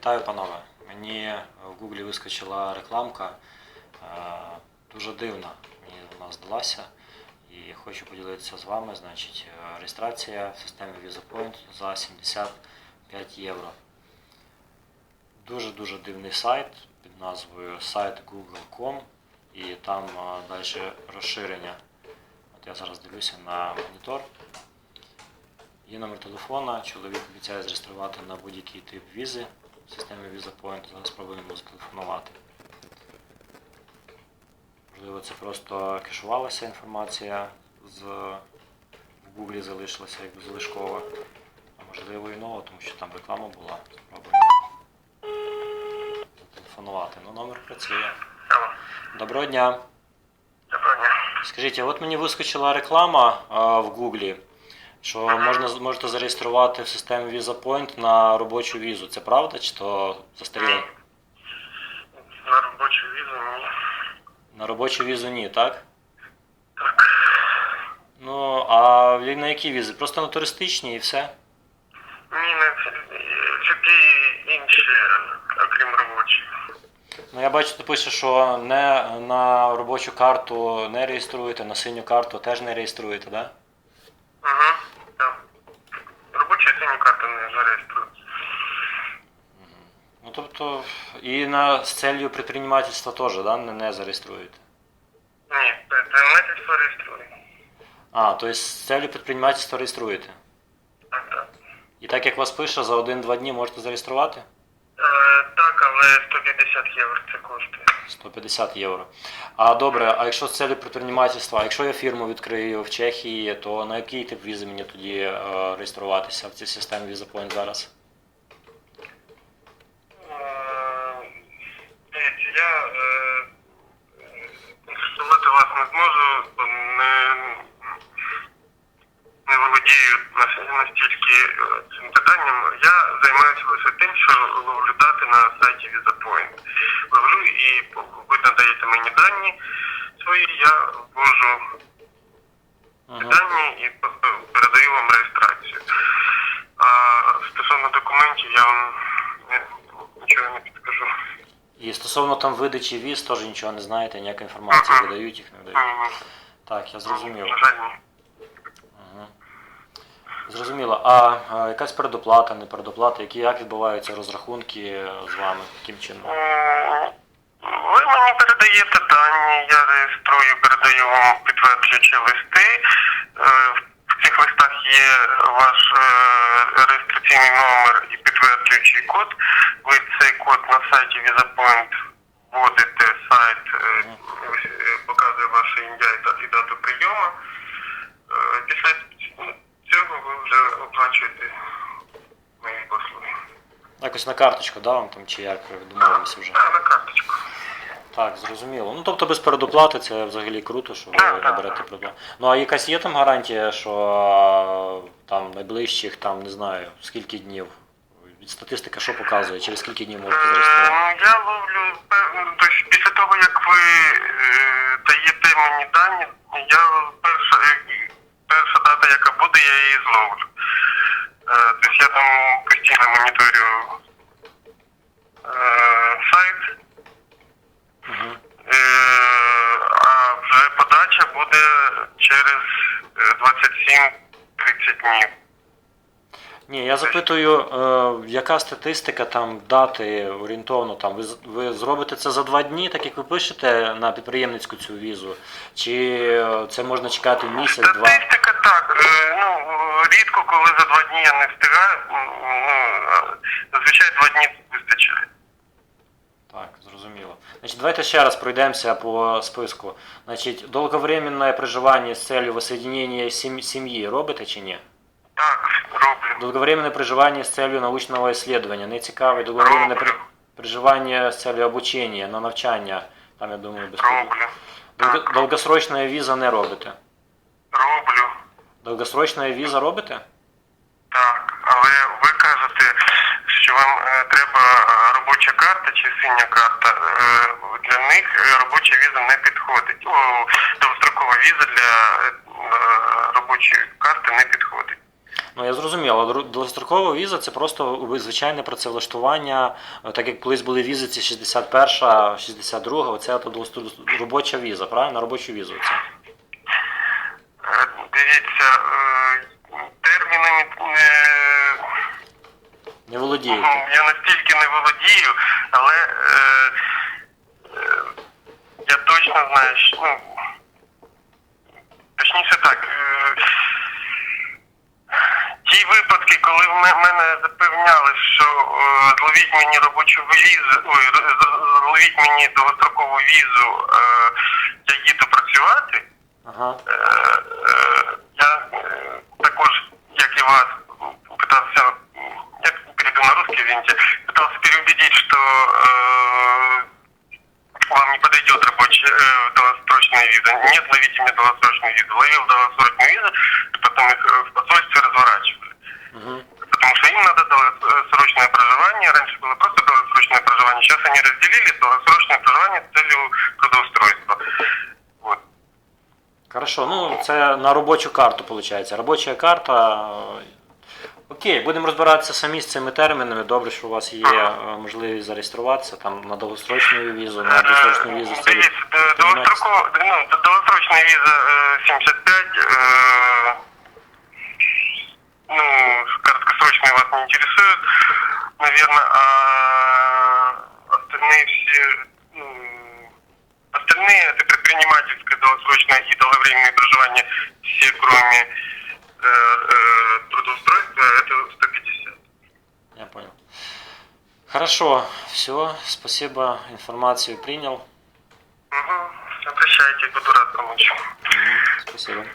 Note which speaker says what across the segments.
Speaker 1: Вітаю, панове. Мені в Гуглі вискочила рекламка. е, Дуже дивна мені вона здалася. І хочу поділитися з вами. Значить, е, реєстрація в системі VisaPoint за 75 євро. Дуже-дуже дивний сайт під назвою сайт google.com і там далі розширення. От я зараз дивлюся на монітор. Є номер телефона, чоловік обіцяє зареєструвати на будь-який тип візи системі VisaPoint. Зараз спробуємо зателефонувати. Можливо, це просто кешувалася інформація з в Гуглі залишилася якби залишкова. А можливо і нова, тому що там реклама була. Спробуємо зателефонувати. Ну, номер працює. Доброго дня.
Speaker 2: доброго дня.
Speaker 1: Скажіть, а от мені вискочила реклама а, в Гуглі, що можна можете зареєструвати в системі VisaPoint на робочу візу. Це правда чи то застаріло?
Speaker 2: На робочу візу ні.
Speaker 1: На робочу візу ні, так?
Speaker 2: Так.
Speaker 1: Ну, а на які візи? Просто на туристичні і все?
Speaker 2: Ні, на ці- інші, окрім робочих.
Speaker 1: Ну я бачу, тут пише, що не на робочу карту не реєструєте, на синю карту теж не реєструєте, так?
Speaker 2: Угу. Так. Робоча синя карта не зареєструється.
Speaker 1: Тобто, і на з целью предпринимательства теж, да, не, не зареєструєте.
Speaker 2: Ні, предпринимательство реєструє.
Speaker 1: А, то есть з целью предпринимательства реєструєте.
Speaker 2: Так, так.
Speaker 1: І так як вас пише, за 1-2 дні можете зареєструвати?
Speaker 2: Е, так, але 150 євро це коштує.
Speaker 1: 150 євро. А добре, а якщо з целью предпринимательства, а якщо я фірму відкрию в Чехії, то на який тип візи мені тоді е, реєструватися в цій системі VisaPoint зараз?
Speaker 2: Е, Дивіться, я е, консультувати вас не зможу, бо не, не настільки е, цим питанням. Я займаюся лише тим, що ловлю дати на сайті VisaPoint. Ловлю і ви надаєте мені дані свої, я ввожу
Speaker 1: Угу.
Speaker 2: дані і передаю вам реєстрацію. А стосовно документів я вам нічого не підкажу.
Speaker 1: І стосовно там видачі віз, теж нічого не знаєте, ніяка інформація, видають їх, не видають. Так, я зрозумів.
Speaker 2: На жаль, ні.
Speaker 1: Зрозуміло. А, якась передоплата, не передоплата, які як відбуваються розрахунки е, з вами, яким чином?
Speaker 2: М, Ви мені передаєте дані, я реєструю, передаю вам підтверджуючі листи. Е, В цих листах є ваш е, реєстраційний номер і підтверджуючий код. Ви цей код на сайті VisaPoint вводите сайт, е, ось, е, показує ваше ім'я і да- і дату прийому. Е, Після цього ви вже оплачуєте мої послуги.
Speaker 1: Якось на карточку, да, вам там чи як ви домовилися вже?
Speaker 2: А, на карточку.
Speaker 1: Так, зрозуміло. Ну тобто без передоплати це взагалі круто, що ви
Speaker 2: Так,
Speaker 1: не берете
Speaker 2: так.
Speaker 1: Ну а якась є там гарантія, що там найближчих, там не знаю, скільки днів? Статистика що показує, через скільки днів можете зареєструвати?
Speaker 2: Е, ну, Я ловлю тобто, після того, як ви е, даєте мені дані, я перша, е, перша дата, яка буде, я її зловлю. Е, Тобто я там постійно моніторю е, сайт, е, а вже подача буде через е, 27-30 днів.
Speaker 1: Ні, я запитую, е, яка статистика там дати орієнтовно там. Ви, ви зробите це за два дні, так як ви пишете на підприємницьку цю візу? Чи е, це можна чекати місяць, два?
Speaker 2: Статистика так. е, Ну, рідко, коли за два дні я не встигаю, м, ну, зазвичай два дні вистачає.
Speaker 1: Так, зрозуміло. Значить, давайте ще раз пройдемося по списку. Значить, долговременне проживання з целью воссоединения сім- сім'ї робите чи ні?
Speaker 2: Так, роблю.
Speaker 1: Долговременное проживание с целью научного исследования. Не цікавий. Долговременное при... проживання з целью обучення, на навчання. Там, я думаю, без
Speaker 2: Роблю.
Speaker 1: Долго...
Speaker 2: Так,
Speaker 1: віза не робите.
Speaker 2: роблю.
Speaker 1: Долгосрочна віза робите?
Speaker 2: Так, але ви кажете, що вам е, треба робоча карта чи синя карта. Е, для них е, робоча віза не підходить. О, довгострокова віза для е, робочої карти не підходить.
Speaker 1: Ну я зрозумів, але довгострокова віза це просто звичайне працевлаштування, е, так як колись були візи, ці 61, 62, оце то робоча віза, правильно? На робочу візу це.
Speaker 2: Дивіться, е, термінами е,
Speaker 1: Не володієте.
Speaker 2: я настільки не володію, але е, я точно знаю, що ну, точніше так Е, ті випадки, коли в ме- мене запевняли, що е, зловіть мені робочу візу, ой, з- з- зловіть мені довгострокову візу, е, я їду працювати.
Speaker 1: Ага.
Speaker 2: Е, е, Я е, також, як и вас, пытался, м, я перейду на русский, извините, пытался переубедить, что э, вам не подойдет рабочая э, долгосрочная виза. Нет, ловите мне долгосрочную визу. Ловил долгосрочную визу, и потом их э, в посольстве разворачивали.
Speaker 1: Угу.
Speaker 2: Потому что им надо долгосрочное проживание. Раньше было просто долгосрочное проживание. Сейчас они разделили долгосрочное проживание с целью трудоустройства. Вот.
Speaker 1: Хорошо, ну це на робочу карту виходить. Робоча карта. е, Окей, будемо розбиратися самі з цими термінами. Добре, що у вас є е, можливість зареєструватися там на довгострочну візу, на довгосрочну візу. з целью
Speaker 2: Дивіться, до-
Speaker 1: підтриматися.
Speaker 2: довгострокова- ну, до- долгосрочная виза э, 75, э, ну, короткосрочные вас не интересуют, наверное, а остальные все, ну, остальные это предпринимательское долгосрочное и долговременное проживание, все кроме э, э, трудоустройства, это 150.
Speaker 1: Я понял. Хорошо, все, спасибо, информацию принял.
Speaker 2: Угу. Обращайтесь, буду рад помочь.
Speaker 1: Мгм, Спасибо.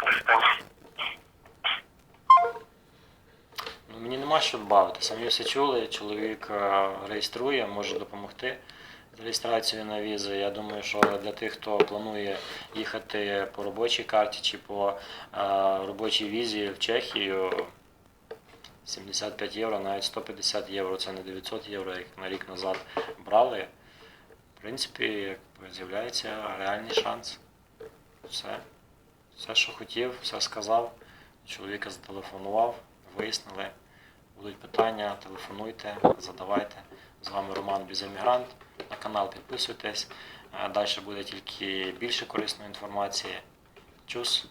Speaker 2: До свидания.
Speaker 1: Мені нема що додати. Самі все чули, чоловік е, реєструє, може допомогти з реєстрацією на візи. Я думаю, що для тих, хто планує їхати по робочій карті чи по е, робочій візі в Чехію, 75 євро, навіть 150 євро, це не 900 євро, як на рік назад брали. В принципі, з'являється реальний шанс. Все. Все, що хотів, все сказав. Чоловіка зателефонував, вияснили. Будуть питання, телефонуйте, задавайте. З вами Роман Біземігрант. На канал підписуйтесь. Далі буде тільки більше корисної інформації. Чус!